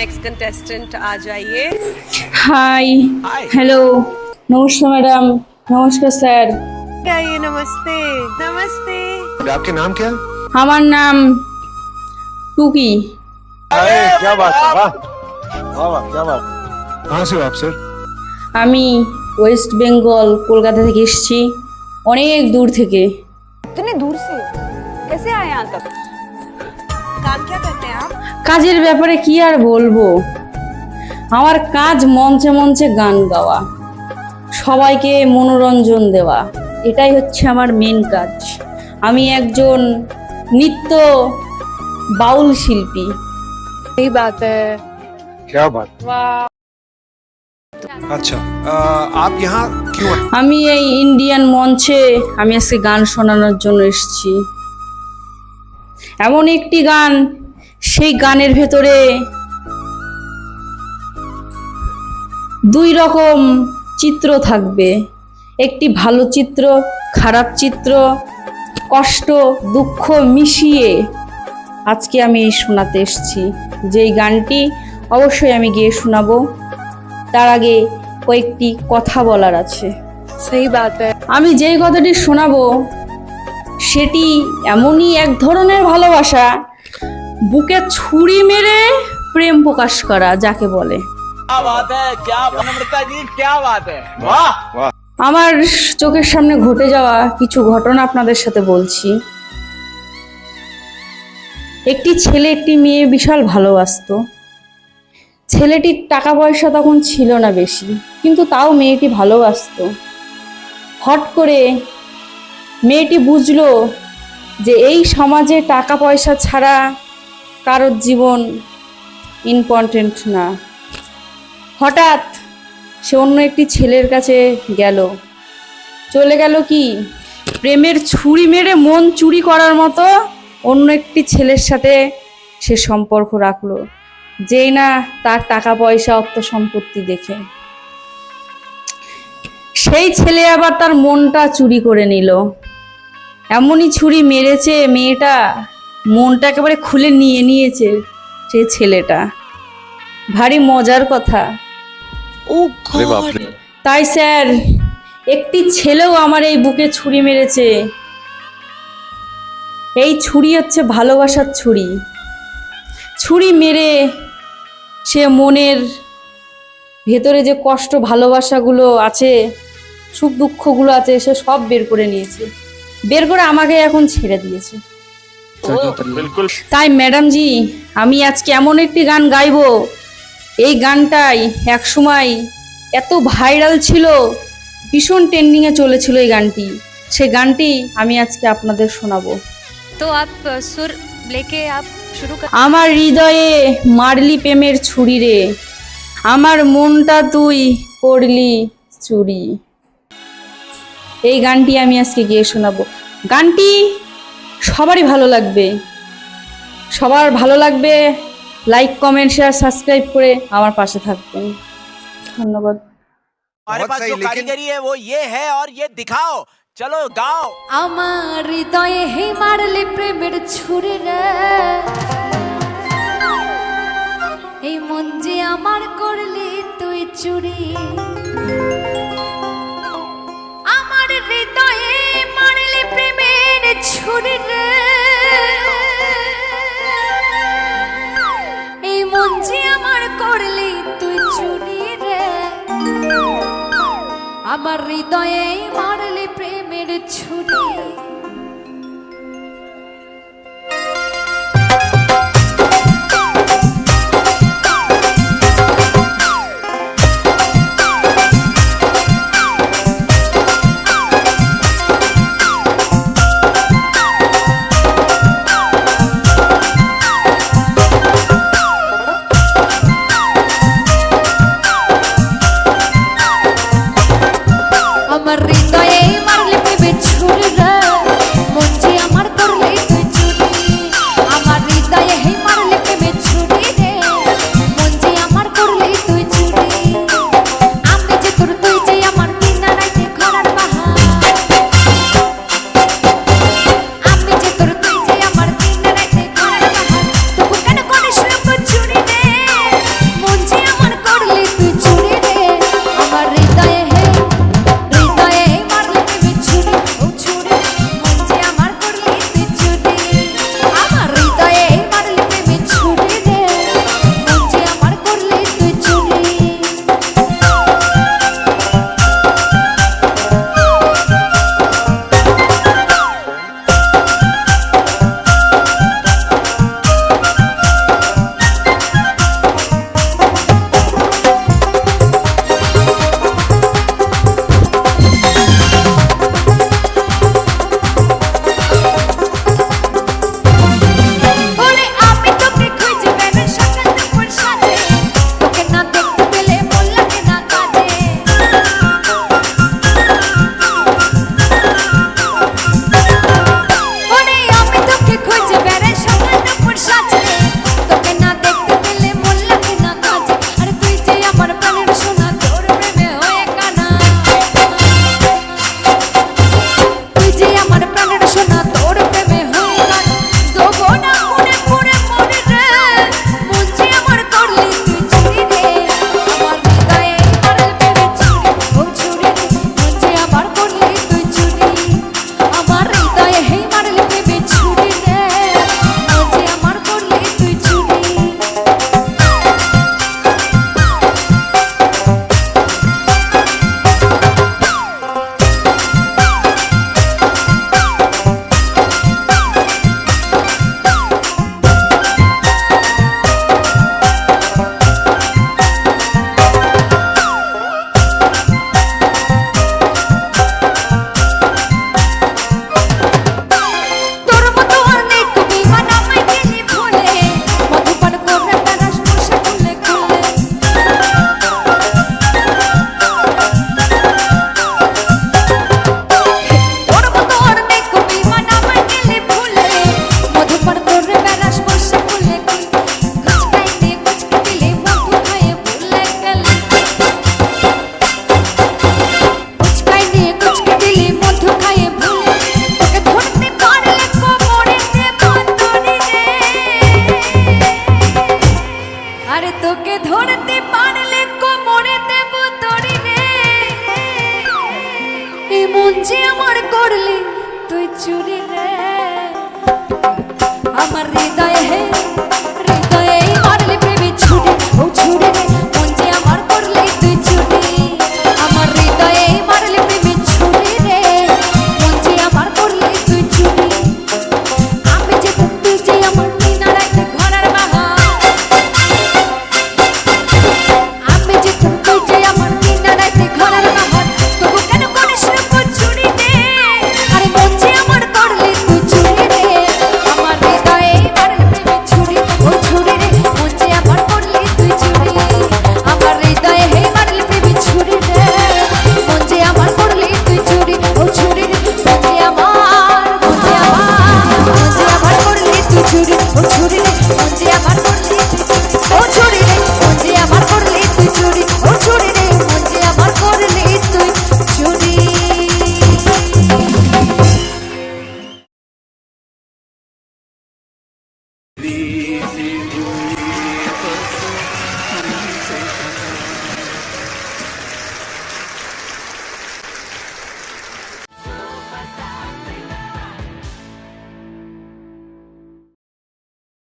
Next contestant आ जाइए hi hello নমস্কার ম্যাডাম নমস্কার স্যার आइए नमस्ते नमस्ते आपके नाम क्या है আমার নাম টুকি क्या बात है वाह वाह वाह क्या बात है कहाँ से हो आप सर আমি ওয়েস্ট বেঙ্গল কলকাতা থেকে এসেছি অনেক দূর থেকে इतने दूर से कैसे आए यहाँ तक काम क्या करते हैं आप কাজের ব্যাপারে কি আর বলব? আমার কাজ মঞ্চে মঞ্চে গান গাওয়া সবাইকে মনোরঞ্জন দেওয়া এটাই হচ্ছে আমার মেন কাজ। আমি একজন নৃত্য বাউল শিল্পী। এই বাত। আমি এই ইন্ডিয়ান মঞ্চে আমি আজকে গান শোনানোর জন্য এসেছি। এমন একটি গান সেই গানের ভেতরে দুই রকম চিত্র থাকবে। একটি ভালো চিত্র খারাপ চিত্র কষ্ট দুঃখ মিশিয়ে আজকে আমি শোনাতে এসছি। যেই গানটি অবশ্যই আমি গিয়ে শোনাবো। তার আগে কয়েকটি কথা বলার আছে। সেই আমি যেই কথাটি শোনাবো সেটি এমনই এক ধরনের ভালোবাসা বুকে ছুরি মেরে প্রেম প্রকাশ করা যাকে বলে। আমার চোখের সামনে ঘটে যাওয়া কিছু ঘটনা আপনাদের সাথে বলছি। একটি ছেলে একটি মেয়ে বিশাল ভালোবাসত। ছেলেটির টাকা পয়সা তখন ছিল না বেশি কিন্তু তাও মেয়েটি ভালোবাসত। হট করে মেয়েটি বুঝলো যে এই সমাজে টাকা পয়সা ছাড়া কারোর জীবন ইম্পর্টেন্ট না। হঠাৎ সে অন্য একটি ছেলের কাছে গেল। চলে গেল কি? প্রেমের ছুরি মেরে মন চুরি করার মতো অন্য একটি ছেলের সাথে সে সম্পর্ক রাখল, যেই না তার টাকা পয়সা অর্থ সম্পত্তি দেখে। সেই ছেলে আবার তার মনটা চুরি করে নিল। এমনই ছুরি মেরেছে মেয়েটা মনটা একেবারে খুলে নিয়ে নিয়েছে সে ছেলেটা। ভারী মজার কথা। ও তাই স্যার একটি ছেলেও আমার এই বুকে ছুরি মেরেছে। এই ছুরি হচ্ছে ভালোবাসার ছুরি। ছুরি মেরে সে মনের ভেতরে যে কষ্ট ভালোবাসাগুলো আছে সুখ দুঃখগুলো আছে সে সব বের করে নিয়েছে। বের করে আমাকে এখন ছেড়ে দিয়েছে। তাই ম্যাডাম জি আমি আজকে এমন একটি গান গাইব। এই গানটাই একসময় এত ভাইরাল ছিল ভীষণ ট্রেন্ডিংয়ে চলেছিল এই গানটি। সেই গানটি আমি আজকে আপনাদের শোনাবো। তো আপ সুর লেকে আপ শুরু আমার হৃদয়ে মারলি প্রেমের ছুরি রে আমার মনটা তুই করলি চুরি। এই গানটি আমি আজকে গিয়ে শোনাবো। গানটি সবারই ভালো লাগবে সবার ভালো লাগবে লাইক কমেন্ট শেয়ার সাবস্ক্রাইব করে আমার পাশে থাকবেন ধন্যবাদ हमारे पास जो कारीगरी है वो ये है और ये दिखाओ चलो गाओ আমার হৃদয়ে হে মারলে প্রেমের ছুরি রে এই মন যে আমার করলি তুই চুরি শরীরে এই মন যে আমার করলি তুই চুরি রে। আমার হৃদয়ে মারলি প্রেমের ছুটি তোকে ধরতে পারলে কোমরে দেব তরি রে। এমন যে আমার করলি তুই চুরি রে। আমার হৃদয় হে হৃদয়ে মারলি প্রেমে ছুটে, ও ছুটে